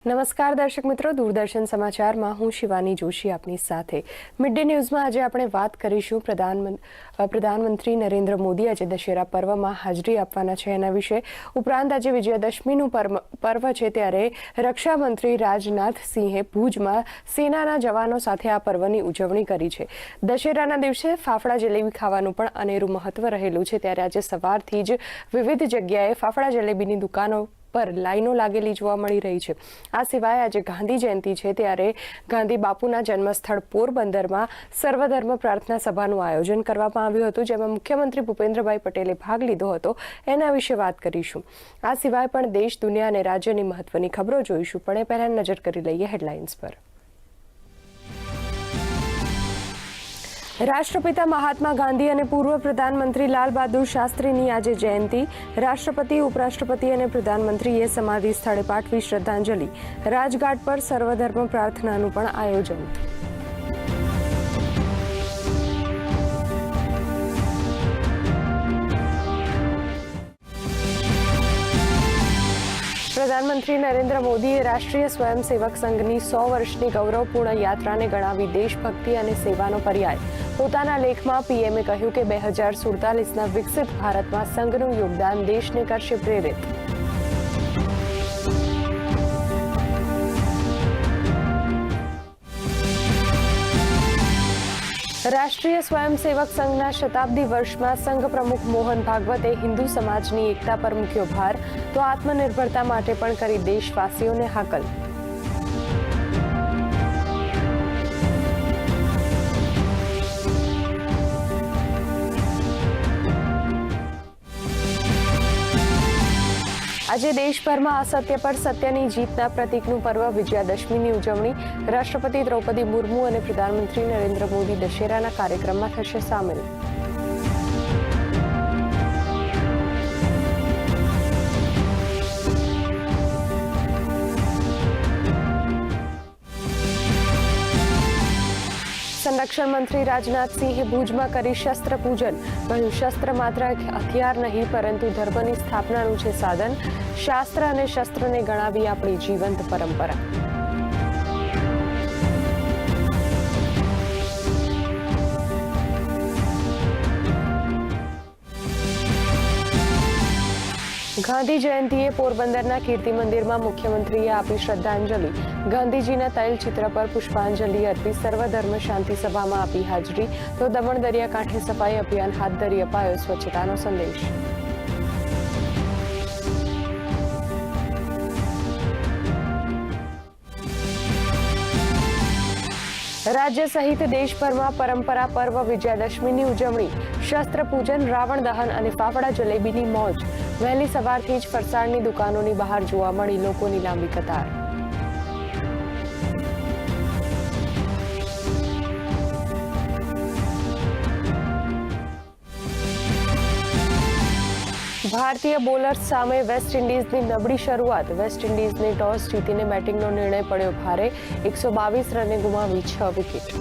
નમસ્કાર દર્શક મિત્રો, દૂરદર્શન સમાચારમાં હું શિવાની જોશી આપની સાથે. મિડ ડે ન્યૂઝમાં આજે આપણે વાત કરીશું પ્રધાન પ્રધાનમંત્રી નરેન્દ્ર મોદી આજે દશેરા પર્વમાં હાજરી આપવાના છે એના વિશે. ઉપરાંત આજે વિજયાદશમીનું પર્વ છે ત્યારે રક્ષામંત્રી રાજનાથ સિંહે ભુજમાં સેનાના જવાનો સાથે આ પર્વની ઉજવણી કરી છે. દશેરાના દિવસે ફાફડા જલેબી ખાવાનું પણ અનેરું મહત્વ રહેલું છે. ત્યારે આજે સવારથી જ વિવિધ જગ્યાએ ફાફડા જલેબીની દુકાનો પર લાઈનો લાગેલી જોવા મળી રહી છે. આ સિવાય આજે ગાંધી જયંતિ છે ત્યારે ગાંધી બાપુના જન્મસ્થળ પોરબંદરમાં સર્વધર્મ પ્રાર્થના સભાનું આયોજન કરવામાં આવ્યું હતું, જેમાં મુખ્યમંત્રી ભૂપેન્દ્રભાઈ પટેલે ભાગ લીધો હતો. એના વિશે વાત કરીશું. આ સિવાય પણ દેશ, દુનિયા અને રાજ્યની મહત્વની ખબરો જોઈશું, પણ એ પહેલાં નજર કરી લઈએ હેડલાઇન્સ પર. રાષ્ટ્રપિતા મહાત્મા ગાંધી અને પૂર્વ પ્રધાનમંત્રી લાલ બહાદુર શાસ્ત્રીની આજે જયંતિ. રાષ્ટ્રપતિ, ઉપરાષ્ટ્રપતિ અને પ્રધાનમંત્રીએ સમાધિ સ્થળે પાઠવી શ્રદ્ધાંજલિ. રાજઘાટ પર સર્વધર્મ પ્રાર્થનાનું પણ આયોજન. પ્રધાનમંત્રી નરેન્દ્ર મોદીએ રાષ્ટ્રીય સ્વયંસેવક સંઘની સો વર્ષની ગૌરવપૂર્ણ યાત્રાને ગણાવી દેશભક્તિ અને સેવાનો પર્યાય. પોતાના લેખમાં પીએમએ કહ્યું કે બે હજાર સુડતાલીસના વિકસિત ભારતમાં સંઘનું યોગદાન દેશને કરશે પ્રેરિત. રાષ્ટ્રીય સ્વયંસેવક સંઘના શતાબ્દી વર્ષમાં સંઘ પ્રમુખ મોહન ભાગવતે હિન્દુ સમાજની એકતા પર મૂક્યો ભાર, તો આત્મનિર્ભરતા માટે પણ કરી દેશવાસીઓને હાકલ. આજે દેશભરમાં અસત્ય પર સત્યની જીતના પ્રતીકનું પર્વ, વિજયાદશમીની ઉજવણી. રાષ્ટ્રપતિ દ્રૌપદી મુર્મુ અને પ્રધાનમંત્રી નરેન્દ્ર મોદી દશેરાના કાર્યક્રમમાં થશે સામેલ. સંરક્ષણ મંત્રી રાજનાથસિંહે ભુજમાં કરી શસ્ત્ર પૂજન. કહ્યું, શસ્ત્ર માત્ર હથિયાર નહીં, પરંતુ ધર્મની સ્થાપનાનું છે સાધન. શાસ્ત્ર અને શસ્ત્રને ગણાવી આપણી જીવંત પરંપરા. ગાંધી જયંતિએ પોરબંદરના કીર્તિ મંદિરમાં મુખ્યમંત્રીએ આપી શ્રદ્ધાંજલિ. ગાંધીજીના તૈલચિત્ર પર પુષ્પાંજલિ અર્પી સર્વધર્મ શાંતિ સભામાં આપી હાજરી. તો દમણ દરિયાકાંઠે સફાઈ અભિયાન હાથ ધરી અપાયો સ્વચ્છતાનો સંદેશ. રાજ્ય સહિત દેશભરમાં પરંપરા પર્વ, વિજયાદશમીની ઉજવણી, શસ્ત્ર પૂજન, રાવણ દહન અને ફાફડા જલેબીની મોજ. વહેલી સવારથી જ ફરસાણની દુકાનોની બહાર જોવા મળી લોકોની લાંબી કતાર. ભારતીય બોલર્સ સામે વેસ્ટ ઇન્ડિઝની નબળી શરૂઆત. વેસ્ટ ઇન્ડિઝને ટોસ જીતીને બેટિંગનો નિર્ણય પડ્યો. ભારે એકસો બાવીસ રને ગુમાવી છ વિકેટ.